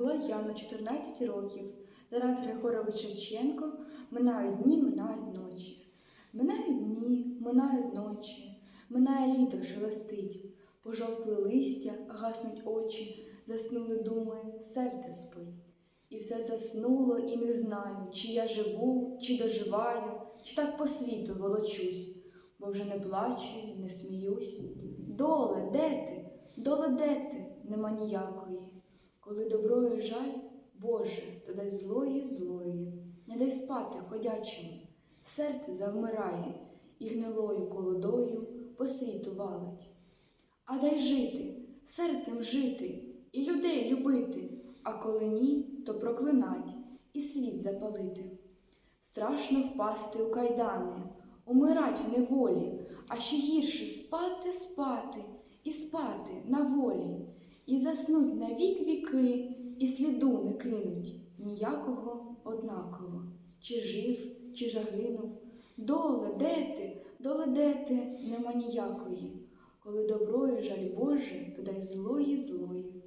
Була я на 14 років. Тарас Григорович Шевченко минають дні, минають ночі. Минають дні, минають ночі, минає літо шелестить, пожовкли листя, гаснуть очі, заснули думи, серце спить. І все заснуло, і не знаю, чи я живу, чи доживаю, чи так по світу волочусь, бо вже не плачу, не сміюсь. Доле, де ти? Доле, де ти? Нема ніякої. Коли доброї жаль, Боже, то дай злої, злої, не дай спати ходячому. Серце завмирає і гнилою колодою по світу валить. А дай жити, серцем жити, і людей любити, а коли ні, то проклинать і світ запалити. Страшно впасти у кайдани, умирать в неволі, а ще гірше спати, спати і спати на волі, і заснуть на вік віки, і сліду не кинуть ніякого однаково, чи жив, чи загинув. Доле, де ти, доле, де ти, нема ніякої. Коли доброї жаль Боже, то дай злої, злої.